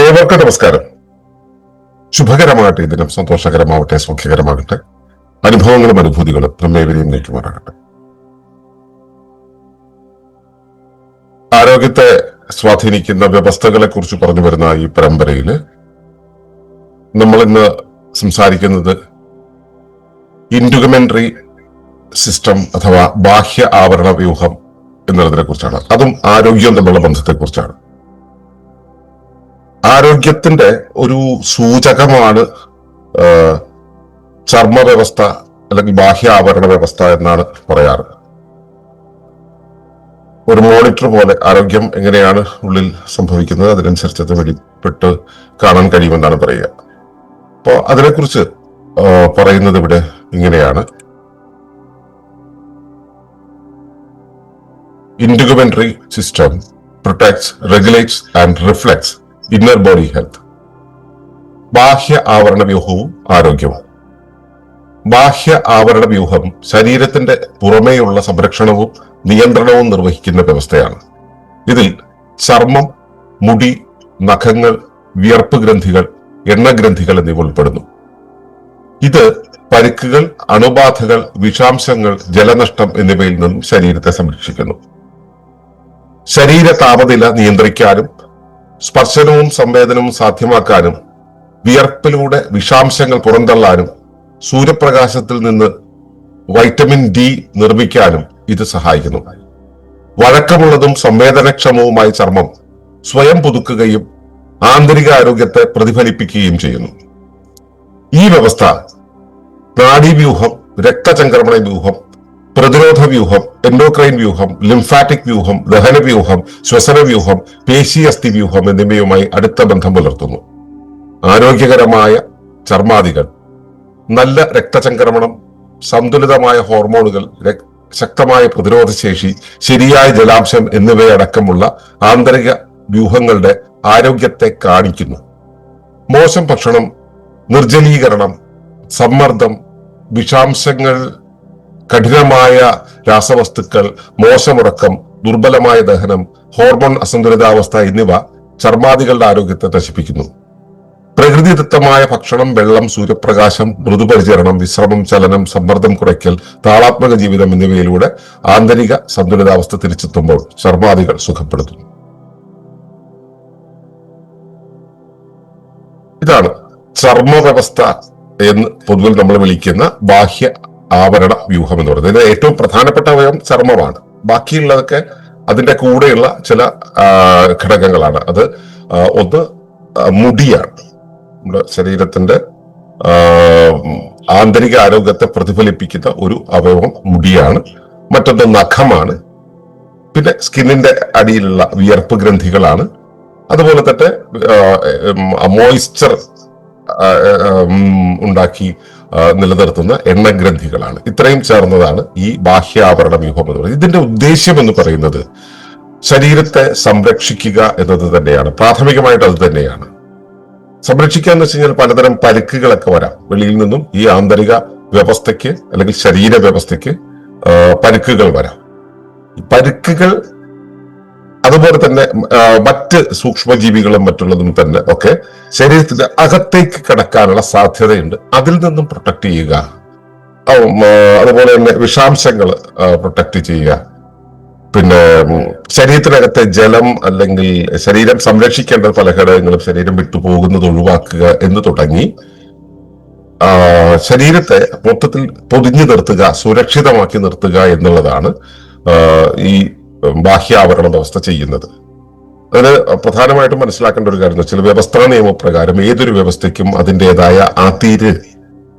ഏവർക്കും നമസ്കാരം. ശുഭകരമാകട്ടെ ദിനം സന്തോഷകരമാവട്ടെ സൗഖ്യകരമാകട്ടെ. അനുഭവങ്ങളും അനുഭൂതികളും നമ്മേവരെയും നീക്കുമാറാകട്ടെ ആരോഗ്യത്തെ സ്വാധീനിക്കുന്ന വ്യവസ്ഥകളെ കുറിച്ച് പറഞ്ഞു വരുന്ന ഈ പരമ്പരയിൽ നമ്മൾ ഇന്ന് സംസാരിക്കുന്നത് ഇൻഡുഗമെന്ററി സിസ്റ്റം അഥവാ ബാഹ്യ ആവരണ വ്യൂഹം എന്നുള്ളതിനെ കുറിച്ചാണ് അതും ആരോഗ്യവും തമ്മിലുള്ള ബന്ധത്തെക്കുറിച്ചാണ്. ആരോഗ്യത്തിന്റെ ഒരു സൂചകമാണ് ചർമ്മ വ്യവസ്ഥ അല്ലെങ്കിൽ ബാഹ്യ ആവരണ വ്യവസ്ഥ എന്നാണ് പറയാറ്. ഒരു മോണിറ്റർ പോലെ ആരോഗ്യം എങ്ങനെയാണ് ഉള്ളിൽ സംഭവിക്കുന്നത് അതിനനുസരിച്ച് അത് വെളിപ്പെട്ട് കാണാൻ കഴിയുമെന്നാണ് പറയുക. അപ്പോൾ അതിനെക്കുറിച്ച് പറയുന്നത് ഇവിടെ ഇങ്ങനെയാണ്. Integumentary system protects regulates and reflects inner body health ബാഹ്യ ആവരണ വ്യൂഹവും ആരോഗ്യവും. ബാഹ്യ ആവരണ വ്യൂഹം ശരീരത്തിന്റെ പുറമേയുള്ള സംരക്ഷണവും നിയന്ത്രണവും നിർവഹിക്കുന്ന വ്യവസ്ഥയാണ്. ഇതിൽ ചർമ്മം മുടി നഖങ്ങൾ വിയർപ്പ് ഗ്രന്ഥികൾ എണ്ണഗ്രന്ഥികൾ എന്നിവ ഉൾപ്പെടുന്നു. ഇത് പരുക്കുകൾ അണുബാധകൾ വിഷാംശങ്ങൾ ജലനഷ്ടം എന്നിവയിൽ നിന്നും ശരീരത്തെ സംരക്ഷിക്കുന്നു. ശരീര താപനില നിയന്ത്രിക്കാനും സ്പർശനവും സംവേദനവും സാധ്യമാക്കാനും വിയർപ്പിലൂടെ വിഷാംശങ്ങൾ പുറന്തള്ളാനും സൂര്യപ്രകാശത്തിൽ നിന്ന് വൈറ്റമിൻ ഡി നിർമ്മിക്കാനും ഇത് സഹായിക്കുന്നു. വഴക്കമുള്ളതും സംവേദനക്ഷമവുമായ ചർമ്മം സ്വയം പുതുക്കുകയും ആന്തരിക ആരോഗ്യത്തെ പ്രതിഫലിപ്പിക്കുകയും ചെയ്യുന്നു. ഈ വ്യവസ്ഥ നാഡീവ്യൂഹം രക്തചംക്രമണ വ്യൂഹം പ്രതിരോധ വ്യൂഹം എൻഡോക്രൈൻ വ്യൂഹം ലിംഫാറ്റിക് വ്യൂഹം ദഹന വ്യൂഹം ശ്വസന വ്യൂഹം പേശി അസ്ഥി വ്യൂഹം എന്നിവയുമായി അടുത്ത ബന്ധം പുലർത്തുന്നു. ആരോഗ്യകരമായ ചർമാദികൾ നല്ല രക്തചംക്രമണം സന്തുലിതമായ ഹോർമോണുകൾ ശക്തമായ ശക്തമായ പ്രതിരോധശേഷി ശരിയായ ജലാംശം എന്നിവയടക്കമുള്ള ആന്തരിക വ്യൂഹങ്ങളുടെ ആരോഗ്യത്തെ കാണിക്കുന്നു. മോശം ഭക്ഷണം നിർജലീകരണം സമ്മർദ്ദം വിഷാംശങ്ങൾ കഠിനമായ രാസവസ്തുക്കൾ മോശമുറക്കം ദുർബലമായ ദഹനം ഹോർമോൺ അസന്തുലിതാവസ്ഥ എന്നിവ ചർമാദികളുടെ ആരോഗ്യത്തെ നശിപ്പിക്കുന്നു. പ്രകൃതിദത്തമായ ഭക്ഷണം വെള്ളം സൂര്യപ്രകാശം മൃദുപരിചരണം വിശ്രമം ചലനം സമ്മർദ്ദം കുറയ്ക്കൽ താളാത്മക ജീവിതം എന്നിവയിലൂടെ ആന്തരിക സന്തുലിതാവസ്ഥ തിരിച്ചെത്തുമ്പോൾ ചർമാദികൾ സുഖപ്പെടുത്തുന്നു. ഇതാണ് ചർമ്മവ്യവസ്ഥ എന്ന് പൊതുവിൽ നമ്മൾ വിളിക്കുന്ന ബാഹ്യ ആവരണ വ്യൂഹം എന്ന് പറയുന്നത്. ഇതിൽ ഏറ്റവും പ്രധാനപ്പെട്ട അവയവം ചർമ്മമാണ്. ബാക്കിയുള്ളതൊക്കെ അതിന്റെ കൂടെയുള്ള ചില ഘടകങ്ങളാണ്. അത് ഒന്ന് മുടിയാണ്. നമ്മുടെ ശരീരത്തിന്റെ ആന്തരിക ആരോഗ്യത്തെ പ്രതിഫലിപ്പിക്കുന്ന ഒരു അവയവം മുടിയാണ്. മറ്റൊന്ന് നഖമാണ്. പിന്നെ സ്കിന്നിന്റെ അടിയിലുള്ള വിയർപ്പ് ഗ്രന്ഥികളാണ്. അതുപോലെ തന്നെ മോയിസ്ചർ ഉണ്ടാക്കി നിലനിർത്തുന്ന എണ്ണഗ്രന്ഥികളാണ്. ഇത്രയും ചേർന്നതാണ് ഈ ബാഹ്യാവരണ വ്യൂഹം എന്ന് പറയുന്നത്. ഇതിന്റെ ഉദ്ദേശ്യം എന്ന് പറയുന്നത് ശരീരത്തെ സംരക്ഷിക്കുക എന്നത് തന്നെയാണ്. പ്രാഥമികമായിട്ട് അത് തന്നെയാണ്. സംരക്ഷിക്കുക എന്ന് വെച്ച് കഴിഞ്ഞാൽ പലതരം പരുക്കുകളൊക്കെ വരാം. വെളിയിൽ നിന്നും ഈ ആന്തരിക വ്യവസ്ഥയ്ക്ക് അല്ലെങ്കിൽ ശരീര വ്യവസ്ഥയ്ക്ക് പരുക്കുകൾ വരാം. പരിക്കുകൾ അതുപോലെ തന്നെ മറ്റ് സൂക്ഷ്മജീവികളും മറ്റുള്ളതും തന്നെ ഒക്കെ ശരീരത്തിന്റെ അകത്തേക്ക് കിടക്കാനുള്ള സാധ്യതയുണ്ട്. അതിൽ നിന്നും പ്രൊട്ടക്ട് ചെയ്യുക. അതുപോലെ തന്നെ വിഷാംശങ്ങൾ പ്രൊട്ടക്ട് ചെയ്യുക. പിന്നെ ശരീരത്തിനകത്തെ ജലം അല്ലെങ്കിൽ ശരീരം സംരക്ഷിക്കേണ്ട പല ഘടകങ്ങളും ശരീരം വിട്ടുപോകുന്നത് ഒഴിവാക്കുക എന്ന് തുടങ്ങി ശരീരത്തെ മൊത്തത്തിൽ പൊതിഞ്ഞു നിർത്തുക സുരക്ഷിതമാക്കി നിർത്തുക എന്നുള്ളതാണ് ഈ ബാഹ്യാവരണ വ്യവസ്ഥ ചെയ്യുന്നത്. അതിന് പ്രധാനമായിട്ടും മനസ്സിലാക്കേണ്ട ഒരു കാര്യം വെച്ചാൽ വ്യവസ്ഥാ നിയമപ്രകാരം ഏതൊരു വ്യവസ്ഥയ്ക്കും അതിന്റെതായ അതിര്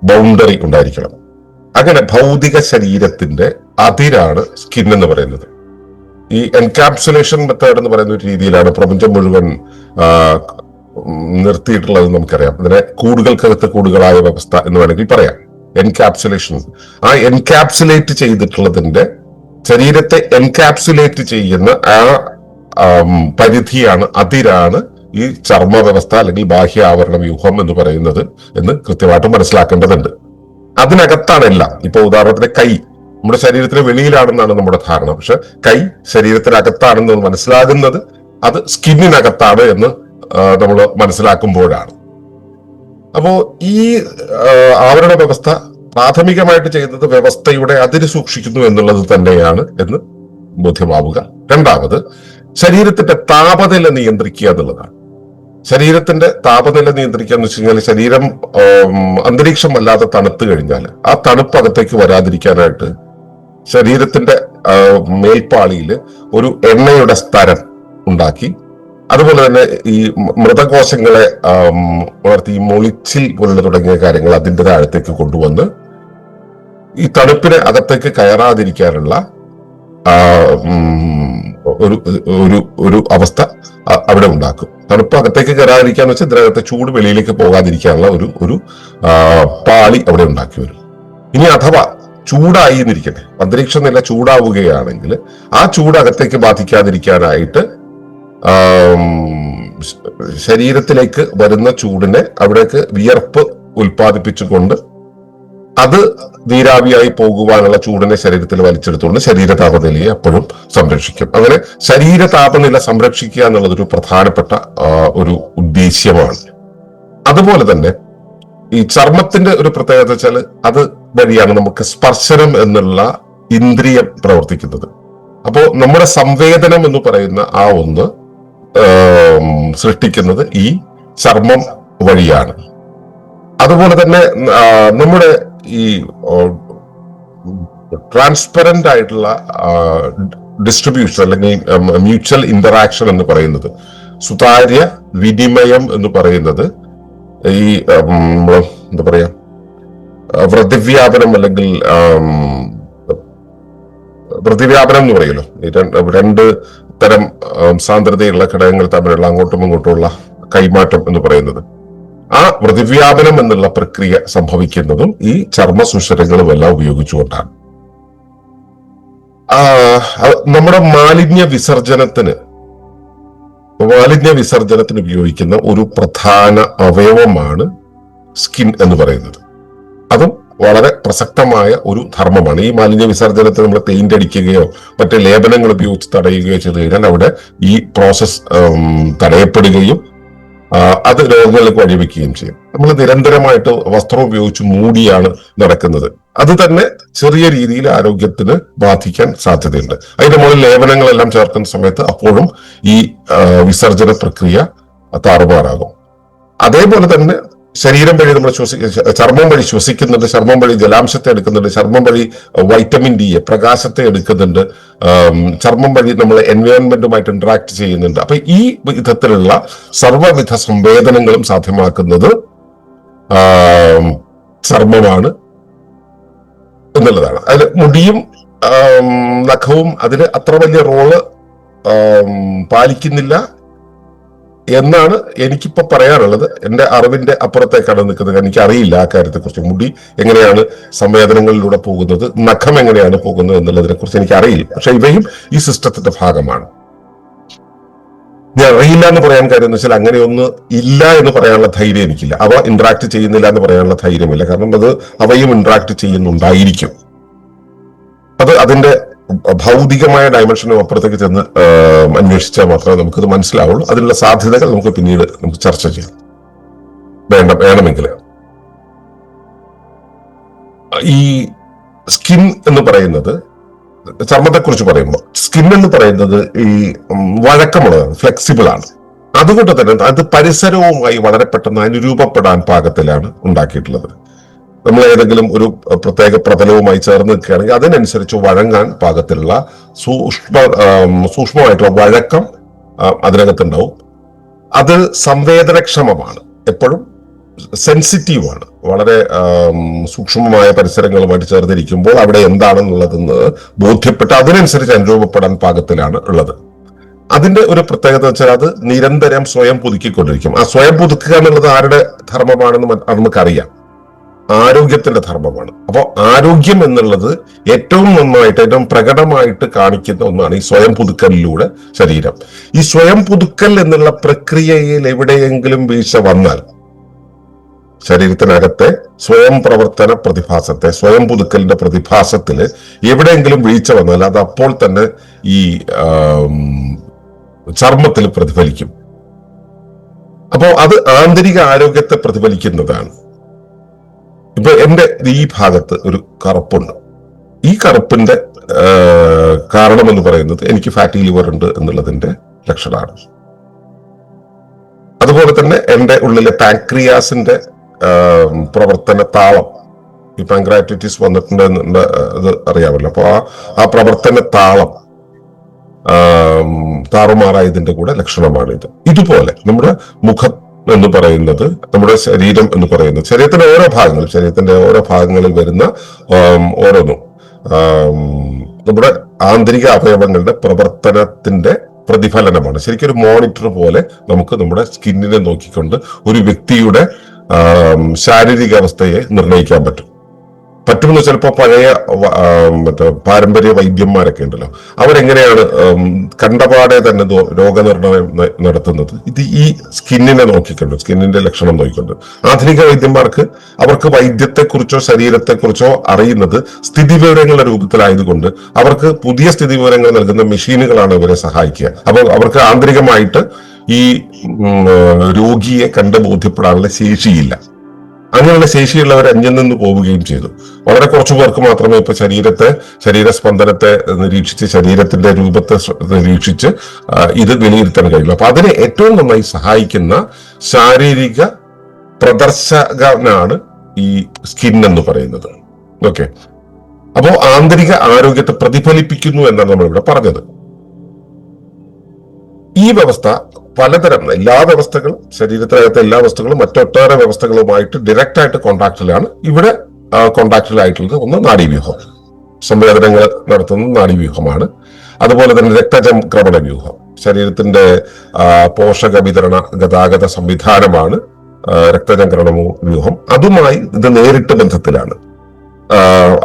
ബൗണ്ടറി ഉണ്ടായിരിക്കണം. അങ്ങനെ ഭൗതിക ശരീരത്തിന്റെ അതിരാണ് സ്കിൻ എന്ന് പറയുന്നത്. ഈ എൻകാപ്സുലേഷൻ മെത്തേഡ് എന്ന് പറയുന്ന ഒരു രീതിയിലാണ് പ്രപഞ്ചം മുഴുവൻ നിർത്തിയിട്ടുള്ളത് നമുക്കറിയാം. ഇതിനെ കൂടുകൾക്കകത്ത് കൂടുകളായ വ്യവസ്ഥ എന്ന് വേണമെങ്കിൽ പറയാം. എൻകാപ്സുലേഷൻ ആ എൻകാപ്സുലേറ്റ് ചെയ്തിട്ടുള്ളതിന്റെ ശരീരത്തെ എൻകാപ്സുലേറ്റ് ചെയ്യുന്ന ആ പരിധിയാണ് അതിരാണ് ഈ ചർമ്മ വ്യവസ്ഥ അല്ലെങ്കിൽ ബാഹ്യ ആവരണ വ്യൂഹം എന്ന് പറയുന്നത് എന്ന് കൃത്യമായിട്ട് മനസ്സിലാക്കേണ്ടതുണ്ട്. അതിനകത്താണ് എല്ലാം. ഇപ്പൊ ഉദാഹരണത്തിന് കൈ. നമ്മുടെ ശരീരത്തിന് വെളിയിലാണെന്നാണ് നമ്മുടെ ധാരണ. പക്ഷെ കൈ ശരീരത്തിനകത്താണെന്ന് മനസ്സിലാകുന്നത് അത് സ്കിന്നിനകത്താണ് എന്ന് നമ്മൾ മനസ്സിലാക്കുമ്പോഴാണ്. അപ്പോ ഈ ആവരണ വ്യവസ്ഥ പ്രാഥമികമായിട്ട് ചെയ്യുന്നത് വ്യവസ്ഥയുടെ അതിര് സൂക്ഷിക്കുന്നു എന്നുള്ളത് തന്നെയാണ് എന്ന് ബോധ്യമാവുക. രണ്ടാമത് ശരീരത്തിന്റെ താപനില നിയന്ത്രിക്കുക എന്നുള്ളതാണ്. ശരീരത്തിന്റെ താപനില നിയന്ത്രിക്കുക എന്ന് വെച്ച് കഴിഞ്ഞാൽ ശരീരം അന്തരീക്ഷം വല്ലാതെ തണുത്തു കഴിഞ്ഞാൽ ആ തണുപ്പ് അകത്തേക്ക് വരാതിരിക്കാനായിട്ട് ശരീരത്തിന്റെ മേൽപ്പാളിയിൽ ഒരു എണ്ണയുടെ സ്തരം ഉണ്ടാക്കി. അതുപോലെ തന്നെ ഈ മൃതകോശങ്ങളെ വളർത്തി മൊളിച്ചിൽ പോലുള്ള തുടങ്ങിയ കാര്യങ്ങൾ അതിന്റെ താഴത്തേക്ക് കൊണ്ടുവന്ന് ഈ തണുപ്പിന് അകത്തേക്ക് കയറാതിരിക്കാനുള്ള ഒരു ഒരു ഒരു അവസ്ഥ അവിടെ ഉണ്ടാക്കും. തണുപ്പ് അകത്തേക്ക് കയറാതിരിക്കാന്ന് വെച്ചാൽ ഇതിനകത്തെ ചൂട് വെളിയിലേക്ക് പോകാതിരിക്കാനുള്ള ഒരു ഒരു പാളി അവിടെ ഉണ്ടാക്കി വരും. ഇനി അഥവാ ചൂടായി എന്നിരിക്കട്ടെ അന്തരീക്ഷം നില ചൂടാവുകയാണെങ്കിൽ ആ ചൂട് അകത്തേക്ക് ബാധിക്കാതിരിക്കാനായിട്ട് ശരീരത്തിലേക്ക് വരുന്ന ചൂടിനെ അവിടേക്ക് വിയർപ്പ് ഉൽപ്പാദിപ്പിച്ചുകൊണ്ട് അത് നീരാവിയായി പോകുവാനുള്ള ചൂടിനെ ശരീരത്തിൽ വലിച്ചെടുത്തുകൊണ്ട് ശരീര താപനിലയെ അപ്പോഴും സംരക്ഷിക്കും. അങ്ങനെ ശരീര താപനില സംരക്ഷിക്കുക എന്നുള്ളത് ഒരു പ്രധാനപ്പെട്ട ഒരു ഉദ്ദേശ്യമാണ്. അതുപോലെ തന്നെ ഈ ചർമ്മത്തിന്റെ ഒരു പ്രത്യേകത വെച്ചാൽ അത് വഴിയാണ് നമുക്ക് സ്പർശനം എന്നുള്ള ഇന്ദ്രിയം പ്രവർത്തിക്കുന്നത്. അപ്പോൾ നമ്മുടെ സംവേദനം എന്ന് പറയുന്ന ആ ഒന്ന് സൃഷ്ടിക്കുന്നത് ഈ ചർമ്മം വഴിയാണ്. അതുപോലെ തന്നെ നമ്മുടെ ഈ ട്രാൻസ്പെറന്റ് ആയിട്ടുള്ള ഡിസ്ട്രിബ്യൂഷൻ അല്ലെങ്കിൽ മ്യൂച്വൽ ഇന്ററാക്ഷൻ എന്ന് പറയുന്നത്. സുതാര്യ വിനിമയം എന്ന് പറയുന്നത് ഈ എന്താ പറയാ ആ, വൃത്തിവ്യാപനം അല്ലെങ്കിൽ ആം, വൃത്തിവ്യാപനം എന്ന് പറയുമല്ലോ രണ്ട് തരം സാന്ദ്രതയുള്ള ഘടകങ്ങൾ തമ്മിലുള്ള അങ്ങോട്ടും ഇങ്ങോട്ടുമുള്ള കൈമാറ്റം എന്ന് പറയുന്നത്. ആ പ്രതിവ്യാപനം എന്നുള്ള പ്രക്രിയ സംഭവിക്കുന്നതും ഈ ചർമ്മ സുഷരങ്ങളും എല്ലാം ഉപയോഗിച്ചുകൊണ്ടാണ്. നമ്മുടെ മാലിന്യ വിസർജനത്തിന് മാലിന്യ വിസർജനത്തിന് ഉപയോഗിക്കുന്ന ഒരു പ്രധാന അവയവമാണ് സ്കിൻ എന്ന് പറയുന്നത്. അതും വളരെ പ്രസക്തമായ ഒരു ധർമ്മമാണ്. ഈ മാലിന്യ വിസർജനത്തിന് നമ്മൾ പെയിന്റ് അടിക്കുകയോ മറ്റ് ലേപനങ്ങൾ ഉപയോഗിച്ച് തടയുകയോ ചെയ്തു കഴിഞ്ഞാൽ അവിടെ ഈ പ്രോസസ് തടയപ്പെടുകയും അത് രോഗങ്ങളിലേക്ക് വഴിവെക്കുകയും ചെയ്യും. നമ്മൾ നിരന്തരമായിട്ട് വസ്ത്രം ഉപയോഗിച്ച് മൂടിയാണ് നടക്കുന്നത്. അത് തന്നെ ചെറിയ രീതിയിൽ ആരോഗ്യത്തിന് ബാധിക്കാൻ സാധ്യതയുണ്ട്. അതിന്റെ മുകളിൽ ലേപനങ്ങളെല്ലാം ചേർക്കുന്ന സമയത്ത് അപ്പോഴും ഈ വിസർജന പ്രക്രിയ താറുമാറാകും. അതേപോലെ തന്നെ ശരീരം വഴി നമ്മൾ ചർമ്മം വഴി ശ്വസിക്കുന്നുണ്ട് ചർമ്മം വഴി ജലാംശത്തെ എടുക്കുന്നുണ്ട് ചർമ്മം വഴി വൈറ്റമിൻ ഡി പ്രകാശത്തെ എടുക്കുന്നുണ്ട് ചർമ്മം വഴി നമ്മൾ എൻവയോൺമെന്റുമായിട്ട് ഇന്ററാക്ട് ചെയ്യുന്നുണ്ട്. അപ്പൊ ഈ വിധത്തിലുള്ള സർവവിധ സംവേദനങ്ങളും സാധ്യമാക്കുന്നത് ചർമ്മമാണ് എന്നുള്ളതാണ്. അതിൽ മുടിയും നഖവും അതിന് അത്ര വലിയ റോൾ പാലിക്കുന്നില്ല. എന്നാണ് എനിക്കിപ്പോ പറയാനുള്ളത്. എന്റെ അറിവിന്റെ അപ്പുറത്തേക്കാണ് നിൽക്കുന്നത് എനിക്ക് അറിയില്ല ആ കാര്യത്തെ കുറിച്ച് മുടി എങ്ങനെയാണ് സംവേദനങ്ങളിലൂടെ പോകുന്നത് നഖം എങ്ങനെയാണ് പോകുന്നത് എന്നുള്ളതിനെ കുറിച്ച് എനിക്ക് അറിയില്ല പക്ഷെ ഇവയും ഈ സിസ്റ്റത്തിന്റെ ഭാഗമാണ്. ഞാൻ അറിയില്ല എന്ന് പറയാൻ കാര്യം എന്ന് വെച്ചാൽ അങ്ങനെയൊന്ന് ഇല്ല എന്ന് പറയാനുള്ള ധൈര്യം എനിക്കില്ല. അവ ഇന്ററാക്ട് ചെയ്യുന്നില്ല എന്ന് പറയാനുള്ള ധൈര്യമില്ല. കാരണം അത് അവയും ഇന്ററാക്ട് ചെയ്യുന്നുണ്ടായിരിക്കും. അത് അതിന്റെ ഭൗതികമായ ഡയമെൻഷനും അപ്പുറത്തേക്ക് ചെന്ന് അന്വേഷിച്ചാൽ മാത്രമേ നമുക്കത് മനസ്സിലാവുള്ളൂ. അതിനുള്ള സാധ്യതകൾ നമുക്ക് പിന്നീട് നമുക്ക് ചർച്ച ചെയ്യാം. വേണ്ട വേണമെങ്കിൽ. ഈ സ്കിൻ എന്ന് പറയുന്നത് ചർമ്മത്തെക്കുറിച്ച് പറയുമ്പോൾ സ്കിൻ എന്ന് പറയുന്നത് ഈ വഴക്കമുള്ളതാണ് ഫ്ലെക്സിബിൾ ആണ്. അതുകൊണ്ട് തന്നെ അത് പരിസരവുമായി വളരെ പെട്ടെന്ന് അനുരൂപപ്പെടാൻ പാകത്തിലാണ് ഉണ്ടാക്കിയിട്ടുള്ളത്. നമ്മൾ ഏതെങ്കിലും ഒരു പ്രത്യേക പ്രതലവുമായി ചേർന്ന് നിൽക്കുകയാണെങ്കിൽ അതിനനുസരിച്ച് വഴങ്ങാൻ പാകത്തിലുള്ള സൂക്ഷ്മ സൂക്ഷ്മമായിട്ടുള്ള വഴക്കം അതിനകത്തുണ്ടാവും. അത് സംവേദനക്ഷമമാണ്. എപ്പോഴും സെൻസിറ്റീവ് ആണ് വളരെ സൂക്ഷ്മമായ പരിസരങ്ങളുമായിട്ട് ചേർന്നിരിക്കുമ്പോൾ അവിടെ എന്താണെന്നുള്ളതെന്ന് ബോധ്യപ്പെട്ട് അതിനനുസരിച്ച് അനുരൂപപ്പെടാൻ പാകത്തിലാണ് ഉള്ളത്. അതിന്റെ ഒരു പ്രത്യേകത വെച്ചാൽ അത് നിരന്തരം സ്വയം പുതുക്കിക്കൊണ്ടിരിക്കും. ആ സ്വയം പുതുക്കുക എന്നുള്ളത് ആരുടെ ധർമ്മമാണെന്ന് നമുക്കറിയാം. ആരോഗ്യത്തിന്റെ ധർമ്മമാണ്. അപ്പോൾ ആരോഗ്യം എന്നുള്ളത് ഏറ്റവും നന്നായിട്ട് ഏറ്റവും പ്രകടമായിട്ട് കാണിക്കുന്ന ഒന്നാണ് ഈ സ്വയം പുതുക്കലിലൂടെ ശരീരം. ഈ സ്വയം പുതുക്കൽ എന്നുള്ള പ്രക്രിയയിൽ എവിടെയെങ്കിലും വീഴ്ച വന്നാൽ ശരീരത്തിനകത്തെ സ്വയം പ്രവർത്തന പ്രതിഭാസത്തെ സ്വയം പുതുക്കലിന്റെ പ്രതിഭാസത്തിൽ എവിടെയെങ്കിലും വീഴ്ച വന്നാൽ അത് അപ്പോൾ തന്നെ ഈ ചർമ്മത്തിൽ പ്രതിഫലിക്കും. അപ്പോൾ അത് ആന്തരിക ആരോഗ്യത്തെ പ്രതിഫലിക്കുന്നതാണ്. ഇപ്പൊ എന്റെ ഈ ഭാഗത്ത് ഒരു കറുപ്പുണ്ട്. ഈ കറുപ്പിന്റെ കാരണം എന്ന് പറയുന്നത് എനിക്ക് ഫാറ്റി ലിവർ ഉണ്ട് എന്നുള്ളതിന്റെ ലക്ഷണമാണ്. അതുപോലെ തന്നെ എന്റെ ഉള്ളിലെ പാൻക്രിയാസിന്റെ പ്രവർത്തന താളം. ഈ പാൻക്രാറ്റിറ്റിസ് വന്നിട്ടുണ്ട് ഇത് അറിയാമല്ലോ. അപ്പോൾ ആ ആ പ്രവർത്തന താളം താറുമാറായതിന്റെ കൂടെ ലക്ഷണമാണ് ഇത് ഇതുപോലെ നമ്മുടെ മുഖം എന്ന് പറയുന്നത് നമ്മുടെ ശരീരം എന്ന് പറയുന്നത്. ശരീരത്തിന്റെ ഓരോ ഭാഗങ്ങളും ശരീരത്തിന്റെ ഓരോ ഭാഗങ്ങളിൽ വരുന്ന ഓരോന്നും നമ്മുടെ ആന്തരിക അവയവങ്ങളുടെ പ്രവർത്തനത്തിന്റെ പ്രതിഫലനമാണ്. ശരിക്കും ഒരു മോണിറ്റർ പോലെ നമുക്ക് നമ്മുടെ സ്കിന്നിനെ നോക്കിക്കൊണ്ട് ഒരു വ്യക്തിയുടെ ശാരീരിക അവസ്ഥയെ നിർണയിക്കാൻ പറ്റും. പറ്റുമെന്ന് ചിലപ്പോൾ പഴയ മറ്റേ പാരമ്പര്യ വൈദ്യന്മാരൊക്കെ ഉണ്ടല്ലോ. അവരെങ്ങനെയാണ് കണ്ടപാടെ തന്നെ രോഗനിർണയം നടത്തുന്നത്? ഇത് ഈ സ്കിന്നിനെ നോക്കിക്കൊണ്ട് സ്കിന്നിന്റെ ലക്ഷണം നോക്കിക്കൊണ്ട്. ആധുനിക വൈദ്യന്മാർക്ക് അവർക്ക് വൈദ്യത്തെക്കുറിച്ചോ ശരീരത്തെക്കുറിച്ചോ അറിയുന്നത് സ്ഥിതിവിവരങ്ങളുടെ രൂപത്തിലായതുകൊണ്ട് അവർക്ക് പുതിയ സ്ഥിതിവിവരങ്ങൾ നൽകുന്ന മെഷീനുകളാണ് ഇവരെ സഹായിക്കുക. അപ്പോൾ അവർക്ക് ആന്തരികമായിട്ട് ഈ രോഗിയെ കണ്ട് ബോധ്യപ്പെടാനുള്ള ശേഷിയില്ല. അങ്ങനെയുള്ള ശേഷിയുള്ളവർ അന്യം നിന്ന് പോവുകയും ചെയ്തു. വളരെ കുറച്ചു പേർക്ക് മാത്രമേ ഇപ്പൊ ശരീരത്തെ ശരീര സ്പന്ദനത്തെ നിരീക്ഷിച്ച് ശരീരത്തിന്റെ രൂപത്തെ നിരീക്ഷിച്ച് ഇത് വിലയിരുത്താൻ കഴിയുള്ളൂ. അപ്പൊ അതിനെ ഏറ്റവും നന്നായി സഹായിക്കുന്ന ശാരീരിക പ്രദർശകനാണ് ഈ സ്കിൻ എന്ന് പറയുന്നത്. ഓക്കെ. അപ്പോ ആന്തരിക ആരോഗ്യത്തെ പ്രതിഫലിപ്പിക്കുന്നു എന്നാണ് നമ്മൾ ഇവിടെ പറഞ്ഞത്. ഈ വ്യവസ്ഥ പലതരം എല്ലാ വ്യവസ്ഥകളും ശരീരത്തിനകത്തെ എല്ലാ വസ്തുക്കളും മറ്റൊട്ടേറെ വ്യവസ്ഥകളുമായിട്ട് ഡയറക്റ്റ് ആയിട്ട് കോണ്ടാക്റ്റിലാണ് ഇവിടെ കോണ്ടാക്റ്റിലായിട്ടുള്ളത് ഒന്ന് നാഡീവ്യൂഹം. സംവേദനങ്ങൾ നടത്തുന്ന നാഡീവ്യൂഹമാണ്. അതുപോലെ തന്നെ രക്തചംക്രമണ വ്യൂഹം ശരീരത്തിന്റെ പോഷക വിതരണ ഗതാഗത സംവിധാനമാണ് രക്തചംക്രമണ വ്യൂഹം. അതുമായി ഇത് നേരിട്ട് ബന്ധത്തിലാണ്.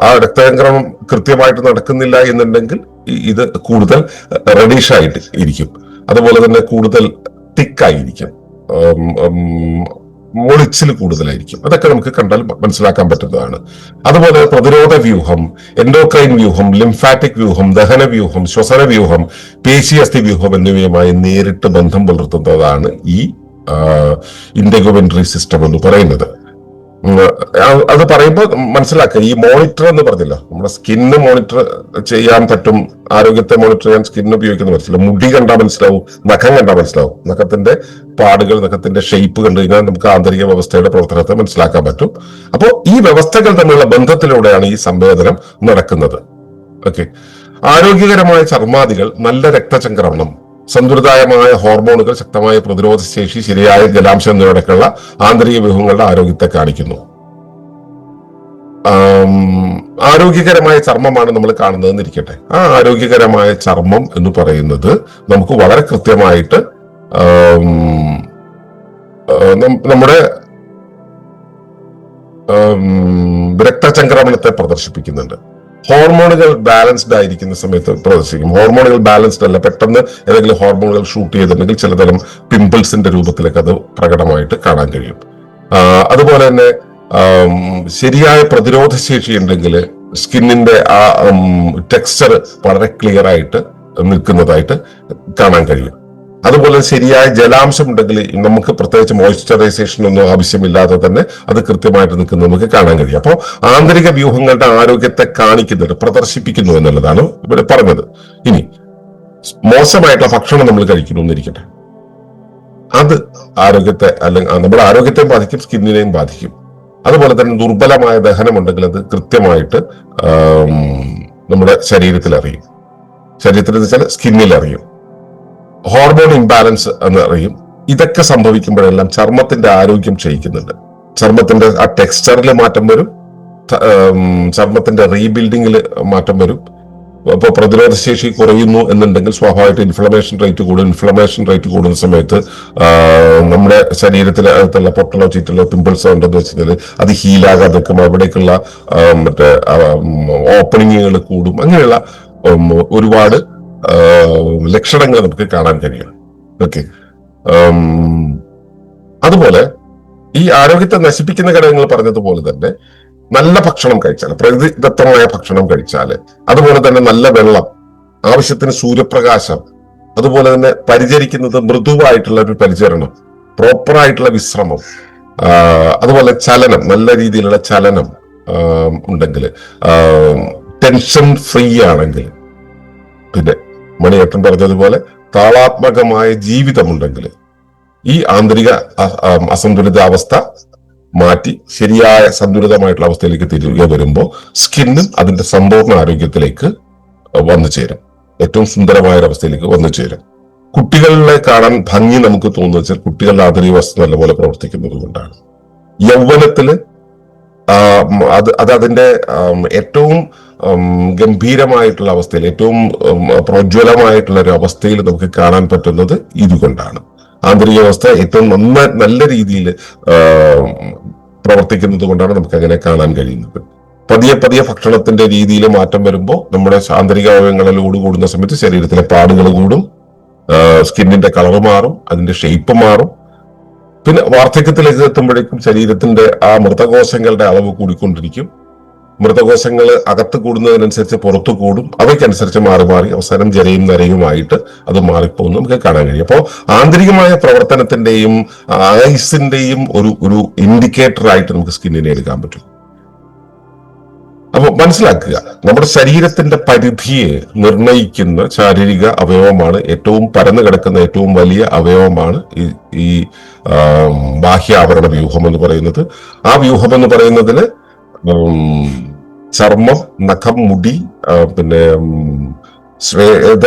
ആ, രക്തചംക്രമം കൃത്യമായിട്ട് നടക്കുന്നില്ല എന്നുണ്ടെങ്കിൽ ഇത് കൂടുതൽ റെഡീഷായിട്ട് ഇരിക്കും. അതുപോലെ തന്നെ കൂടുതൽ തിക്കായിരിക്കും. മൊളിച്ചിൽ കൂടുതലായിരിക്കും. അതൊക്കെ നമുക്ക് കണ്ടാൽ മനസ്സിലാക്കാൻ പറ്റുന്നതാണ്. അതുപോലെ പ്രതിരോധ വ്യൂഹം എൻഡോക്രൈൻ വ്യൂഹം ലിംഫാറ്റിക് വ്യൂഹം ദഹന വ്യൂഹം ശ്വസന വ്യൂഹം പേശിയസ്ഥി വ്യൂഹം എന്നിവയുമായി നേരിട്ട് ബന്ധം പുലർത്തുന്നതാണ് ഈ ഇന്റഗോവെൻട്രി സിസ്റ്റം എന്ന് പറയുന്നത്. അത് പറയുമ്പോൾ മനസ്സിലാക്കുക. ഈ മോണിറ്റർ എന്ന് പറഞ്ഞില്ല? നമ്മുടെ സ്കിന്ന് മോണിറ്റർ ചെയ്യാൻ പറ്റും ആരോഗ്യത്തെ മോണിറ്റർ ചെയ്യാൻ സ്കിൻ ഉപയോഗിക്കുന്ന മനസ്സിലാവും. മുടി കണ്ടാൽ മനസ്സിലാവും നഖം കണ്ടാൽ മനസ്സിലാവും. നഖത്തിന്റെ പാടുകൾ നഖത്തിന്റെ ഷേപ്പ് കണ്ടു കഴിഞ്ഞാൽ നമുക്ക് ആന്തരിക വ്യവസ്ഥയുടെ പ്രവർത്തനത്തെ മനസ്സിലാക്കാൻ പറ്റും. അപ്പോൾ ഈ വ്യവസ്ഥകൾ തമ്മിലുള്ള ബന്ധത്തിലൂടെയാണ് ഈ സംവേദനം നടക്കുന്നത്. ഓക്കെ ആരോഗ്യകരമായ ചർമാദികൾ നല്ല രക്തചംക്രമണം സന്തുലിതായമായ ഹോർമോണുകൾ ശക്തമായ പ്രതിരോധ ശേഷി ശരിയായ ജലാംശം എന്നിവയടക്കുള്ള ആന്തരിക വ്യൂഹങ്ങളുടെ ആരോഗ്യത്തെ കാണിക്കുന്നു. ആരോഗ്യകരമായ ചർമ്മമാണ് നമ്മൾ കാണുന്നതെന്ന് ഇരിക്കട്ടെ ആ ആരോഗ്യകരമായ ചർമ്മം എന്ന് പറയുന്നത് നമുക്ക് വളരെ കൃത്യമായിട്ട് നമ്മുടെ രക്തചംക്രമണത്തെ പ്രദർശിപ്പിക്കുന്നുണ്ട്. ഹോർമോണുകൾ ബാലൻസ്ഡ് ആയിരിക്കുന്ന സമയത്ത് പ്രദർശിക്കും ഹോർമോണുകൾ ബാലൻസ്ഡ് അല്ല. പെട്ടെന്ന് ഏതെങ്കിലും ഹോർമോണുകൾ ഷൂട്ട് ചെയ്തിട്ടുണ്ടെങ്കിൽ ചിലതരം പിമ്പിൾസിന്റെ രൂപത്തിലൊക്കെ അത് പ്രകടമായിട്ട് കാണാൻ കഴിയും. അതുപോലെ തന്നെ ശരിയായ പ്രതിരോധ ശേഷി ഉണ്ടെങ്കിൽ സ്കിന്നിന്റെ ആ ടെക്സ്ചർ വളരെ ക്ലിയർ ആയിട്ട് നിൽക്കുന്നതായിട്ട് കാണാൻ കഴിയും. അതുപോലെ ശരിയായ ജലാംശം ഉണ്ടെങ്കിൽ നമുക്ക് പ്രത്യേകിച്ച് മോയ്സ്ചറൈസേഷൻ ഒന്നും ആവശ്യമില്ലാതെ തന്നെ അത് കൃത്യമായിട്ട് നിൽക്കുന്നത് നമുക്ക് കാണാൻ കഴിയും. അപ്പോൾ ആന്തരിക വ്യൂഹങ്ങളുടെ ആരോഗ്യത്തെ കാണിക്കുന്നുണ്ട് പ്രദർശിപ്പിക്കുന്നു എന്നുള്ളതാണ് ഇവിടെ പറഞ്ഞത്. ഇനി മോശമായിട്ടുള്ള ഭക്ഷണം നമ്മൾ കഴിക്കുന്നു എന്നിരിക്കട്ടെ. അത് ആരോഗ്യത്തെ അല്ലെങ്കിൽ നമ്മുടെ ആരോഗ്യത്തെയും ബാധിക്കും സ്കിന്നിനെയും ബാധിക്കും. അതുപോലെ തന്നെ ദുർബലമായ ദഹനമുണ്ടെങ്കിൽ അത് കൃത്യമായിട്ട് നമ്മുടെ ശരീരത്തിൽ അറിയും. ശരീരത്തിൽ എന്ന് വെച്ചാൽ സ്കിന്നിൽ അറിയും. ഹോർമോൺ ഇംബാലൻസ് എന്ന് അറിയും ഇതൊക്കെ സംഭവിക്കുമ്പോഴെല്ലാം ചർമ്മത്തിന്റെ ആരോഗ്യം ക്ഷയിക്കുന്നുണ്ട്. ചർമ്മത്തിന്റെ ആ ടെക്സ്ചറിൽ മാറ്റം വരും. ചർമ്മത്തിന്റെ റീബിൽഡിങ്ങിൽ മാറ്റം വരും. അപ്പോൾ പ്രതിരോധ ശേഷി കുറയുന്നു എന്നുണ്ടെങ്കിൽ സ്വാഭാവികമായിട്ട് ഇൻഫ്ലമേഷൻ റേറ്റ് കൂടും. ഇൻഫ്ലമേഷൻ റേറ്റ് കൂടുന്ന സമയത്ത് നമ്മുടെ ശരീരത്തിനകത്തുള്ള പൊട്ടലോ ചീറ്റലോ പിമ്പിൾസോ ഉണ്ടെന്ന് വെച്ചാൽ അത് ഹീലാകാതെ നിൽക്കും. അവിടേക്കുള്ള മറ്റേ ഓപ്പണിങ്ങുകൾ കൂടും. അങ്ങനെയുള്ള ഒരുപാട് ലക്ഷണങ്ങൾ നമുക്ക് കാണാൻ കഴിയും. ഓക്കെ അതുപോലെ ഈ ആരോഗ്യത്തെ നശിപ്പിക്കുന്ന ഘടകങ്ങൾ പറഞ്ഞതുപോലെ തന്നെ നല്ല ഭക്ഷണം കഴിച്ചാൽ പ്രകൃതിദത്തമായ ഭക്ഷണം കഴിച്ചാൽ അതുപോലെ തന്നെ നല്ല വെള്ളം ആവശ്യത്തിന് സൂര്യപ്രകാശം അതുപോലെ തന്നെ പരിചരിക്കുന്നത് മൃദുവായിട്ടുള്ള ഒരു പരിചരണം പ്രോപ്പർ ആയിട്ടുള്ള വിശ്രമം അതുപോലെ ചലനം നല്ല രീതിയിലുള്ള ചലനം ഉണ്ടെങ്കിൽ ടെൻഷൻ ഫ്രീ ആണെങ്കിൽ പിന്നെ മണിയേട്ടൻ പറഞ്ഞതുപോലെ താളാത്മകമായ ജീവിതമുണ്ടെങ്കിൽ ഈ ആന്തരിക അസന്തുലിതാവസ്ഥ മാറ്റി ശരിയായ സന്തുലിതമായിട്ടുള്ള അവസ്ഥയിലേക്ക് തിരികെ വരുമ്പോൾ സ്കിന്നും അതിന്റെ സമ്പൂർണ ആരോഗ്യത്തിലേക്ക് വന്നു ചേരും. ഏറ്റവും സുന്ദരമായ അവസ്ഥയിലേക്ക് വന്നു ചേരും. കുട്ടികളിലെ കാണാൻ ഭംഗി നമുക്ക് തോന്നുന്നു വെച്ചാൽ കുട്ടികളുടെ ആന്തരിക വസ്തു നല്ലപോലെ പ്രവർത്തിക്കുന്നത് കൊണ്ടാണ്. യൗവനത്തിൽ അത് അത് അതിന്റെ ഏറ്റവും ഗംഭീരമായിട്ടുള്ള അവസ്ഥയിൽ ഏറ്റവും പ്രോജ്വലമായിട്ടുള്ള ഒരു അവസ്ഥയിൽ നമുക്ക് കാണാൻ പറ്റുന്നത് ഇതുകൊണ്ടാണ്. ആന്തരിക അവസ്ഥ ഏറ്റവും നന്ന നല്ല രീതിയിൽ പ്രവർത്തിക്കുന്നത് കൊണ്ടാണ് നമുക്ക് അങ്ങനെ കാണാൻ കഴിയുന്നത്. പതിയെ പതിയെ ഭക്ഷണത്തിന്റെ രീതിയിൽ മാറ്റം വരുമ്പോൾ നമ്മുടെ ആന്തരിക അവയവങ്ങളിൽ ഓട് കൂടുന്ന സമയത്ത് ശരീരത്തിലെ പാടുകൾ കൂടും സ്കിന്നിന്റെ കളർ മാറും അതിന്റെ ഷേപ്പ് മാറും. പിന്നെ വാർദ്ധക്യത്തിലേക്ക് എത്തുമ്പോഴേക്കും ശരീരത്തിന്റെ ആ മൃതകോശങ്ങളുടെ അളവ് കൂടിക്കൊണ്ടിരിക്കും. മൃതകോശങ്ങൾ അകത്ത് കൂടുന്നതിനനുസരിച്ച് പുറത്തു കൂടും. അവയ്ക്കനുസരിച്ച് മാറി മാറി അവസാനം ജലയും നരയുമായിട്ട് അത് മാറിപ്പോകുന്നു. നമുക്ക് കാണാൻ കഴിയും. അപ്പോൾ ആന്തരികമായ പ്രവർത്തനത്തിന്റെയും ആയുസിന്റെയും ഒരു ഒരു ഇൻഡിക്കേറ്റർ ആയിട്ട് നമുക്ക് സ്കിന്നിനെ എടുക്കാൻ പറ്റും. അപ്പോൾ മനസ്സിലാക്കുക നമ്മുടെ ശരീരത്തിന്റെ പരിധിയെ നിർണയിക്കുന്ന ശാരീരിക അവയവമാണ് ഏറ്റവും പരന്നു കിടക്കുന്ന ഏറ്റവും വലിയ അവയവമാണ് ഈ ഈ ബാഹ്യാവരണ വ്യൂഹം എന്ന് പറയുന്നത്. ആ വ്യൂഹം എന്ന് പറയുന്നതിന് ചർമ്മം നഖം മുടി പിന്നെ ശ്രേത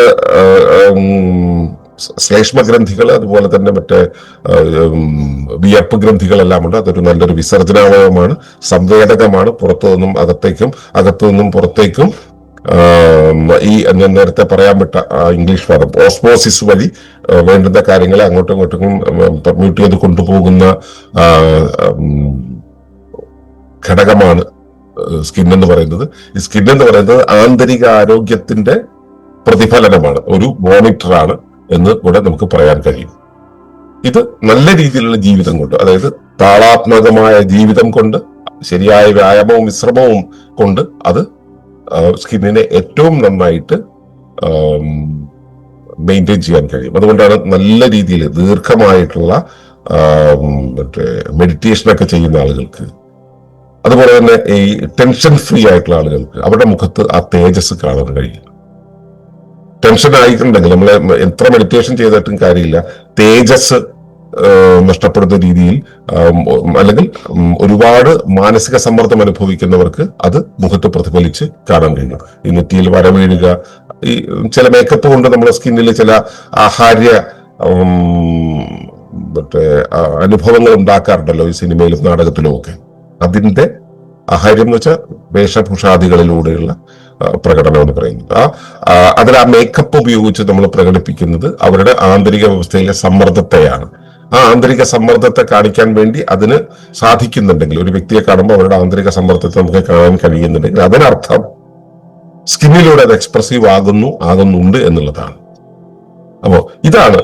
ശ്ലേഷ്മ ഗ്രന്ഥികൾ അതുപോലെ തന്നെ മറ്റേ വിയർപ്പ് ഗ്രന്ഥികളെല്ലാം ഉണ്ട്. അതൊരു നല്ലൊരു വിസർജനാവയവമാണ്. സംവേദകമാണ്. പുറത്തു നിന്നും അകത്തേക്കും അകത്തു നിന്നും പുറത്തേക്കും. ഈ ഞാൻ നേരത്തെ പറയാൻ വിട്ട ഇംഗ്ലീഷ് പദം ഓസ്മോസിസ് വഴി വേണ്ടുന്ന കാര്യങ്ങളെ അങ്ങോട്ടും ഇങ്ങോട്ടും പെർമ്യൂട്ട് ചെയ്ത് കൊണ്ടുപോകുന്ന ഘടകമാണ് സ്കിൻ എന്ന് പറയുന്നത്. ഈ സ്കിൻ എന്ന് പറയുന്നത് ആന്തരിക ആരോഗ്യത്തിന്റെ പ്രതിഫലനമാണ്. ഒരു മോണിറ്ററാണ് എന്ന് കൂടെ നമുക്ക് പറയാൻ കഴിയും. ഇത് നല്ല രീതിയിലുള്ള ജീവിതം കൊണ്ട് അതായത് താളാത്മകമായ ജീവിതം കൊണ്ട് ശരിയായ വ്യായാമവും വിശ്രമവും കൊണ്ട് അത് സ്കിന്നിനെ ഏറ്റവും നന്നായിട്ട് മെയിന്റെയിൻ ചെയ്യാൻ കഴിയും. അതുകൊണ്ടാണ് നല്ല രീതിയിൽ ദീർഘമായിട്ടുള്ള മറ്റേ മെഡിറ്റേഷനൊക്കെ ചെയ്യുന്ന ആളുകൾക്ക് അതുപോലെ തന്നെ ഈ ടെൻഷൻ ഫ്രീ ആയിട്ടുള്ള ആളുകൾക്ക് അവരുടെ മുഖത്ത് ആ തേജസ് കാണാൻ കഴിയും. ടെൻഷൻ ആയിട്ടുണ്ടെങ്കിൽ നമ്മൾ എത്ര മെഡിറ്റേഷൻ ചെയ്തിട്ടും കാര്യമില്ല. തേജസ് നഷ്ടപ്പെടുന്ന രീതിയിൽ അല്ലെങ്കിൽ ഒരുപാട് മാനസിക സമ്മർദ്ദം അനുഭവിക്കുന്നവർക്ക് അത് മുഖത്ത് പ്രതിഫലിച്ച് കാണാൻ കഴിയും. ഈ നെറ്റിയിൽ വരവീഴുക ഈ ചില മേക്കപ്പ് കൊണ്ട് നമ്മുടെ സ്കിന്നിൽ ചില ആഹാര്യ മറ്റേ അനുഭവങ്ങൾ ഉണ്ടാക്കാറുണ്ടല്ലോ ഈ സിനിമയിലും നാടകത്തിലും ഒക്കെ. അതിന്റെ ആഹാര്യം എന്ന് വെച്ചാൽ വേഷഭൂഷാദികളിലൂടെയുള്ള പ്രകടനം എന്ന് പറയുന്നത്. ആ അതിൽ ആ മേക്കപ്പ് ഉപയോഗിച്ച് നമ്മൾ പ്രകടിപ്പിക്കുന്നത് അവരുടെ ആന്തരിക വ്യവസ്ഥയിലെ സമ്മർദ്ദത്തെയാണ്. ആ ആന്തരിക സമ്മർദ്ദത്തെ കാണിക്കാൻ വേണ്ടി അതിന് സാധിക്കുന്നുണ്ടെങ്കിൽ ഒരു വ്യക്തിയെ കാണുമ്പോൾ അവരുടെ ആന്തരിക സമ്മർദ്ദത്തെ നമുക്ക് കാണാൻ കഴിയുന്നുണ്ടെങ്കിൽ അതിനർത്ഥം സ്കിന്നിലൂടെ അത് എക്സ്പ്രസീവ് ആകുന്നു ആകുന്നുണ്ട് എന്നുള്ളതാണ്. അപ്പോൾ ഇതാണ്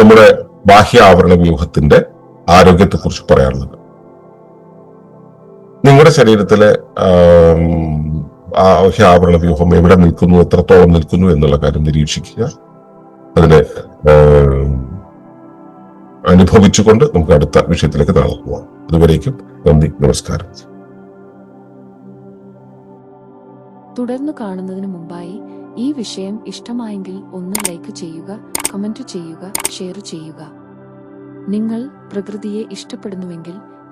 നമ്മുടെ ബാഹ്യ ആവരണ വ്യൂഹത്തിന്റെ ആരോഗ്യത്തെ കുറിച്ച് പറയാനുള്ളത്. നിങ്ങളുടെ ശരീരത്തിലെ ആവരണ വ്യൂഹം എവിടെ നിൽക്കുന്നു എത്രത്തോളം നിൽക്കുന്നു എന്നുള്ള കാര്യം നിരീക്ഷിക്കുക. അതിനെ അനുഭവിച്ചുകൊണ്ട് നമുക്ക് അടുത്ത വിഷയത്തിലേക്ക് നാളെ പോവാം. അതുവരേക്കും നന്ദി നമസ്കാരം. തുടർന്ന് കാണുന്നതിന് മുമ്പായി ഈ വിഷയം ഇഷ്ടമായെങ്കിൽ ഒന്ന് ലൈക്ക് ചെയ്യുക കമന്റ് ചെയ്യുക ഷെയർ ചെയ്യുക. നിങ്ങൾ പ്രകൃതിയെ ഇഷ്ടപ്പെടുന്നുവെങ്കിൽ